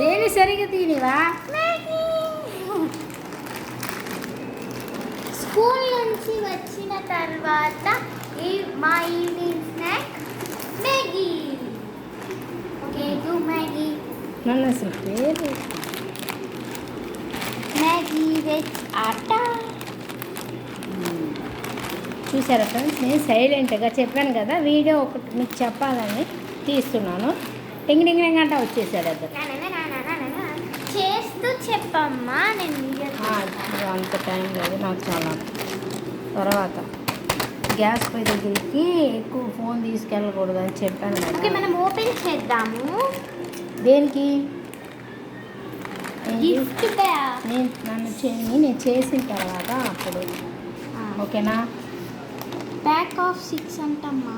దేని సరిగా తినివా స్కూల్ నుంచి వచ్చిన తర్వాత ఈ మా evening snack Maggi. Okay to Maggi? నన్ను అసలు పేరు మ్యాగీ వెజ్ ఆటా. చూసారా ఫ్రెండ్స్? నేను సైలెంట్గా చెప్పాను కదా వీడియో ఒకటి మీకు చెప్పాలని తీస్తున్నాను. టింగ్ టింగ్ టింగ్ అంటా వచ్చేసాడు అద్దరు చేస్తూ చెప్పమ్మా నేను అంత టైం లేదు నాకు చాలా తర్వాత గ్యాస్ పై దగ్గరికి ఎక్కువ ఫోన్ తీసుకెళ్ళకూడదు అని చెప్పాను ఓకే మనం ఓపెన్ చేద్దాము దేనికి నేను నన్ను చే నేను చేసిన తర్వాత అప్పుడు ఓకేనా ప్యాక్ ఆఫ్ సిక్స్ అంటమ్మా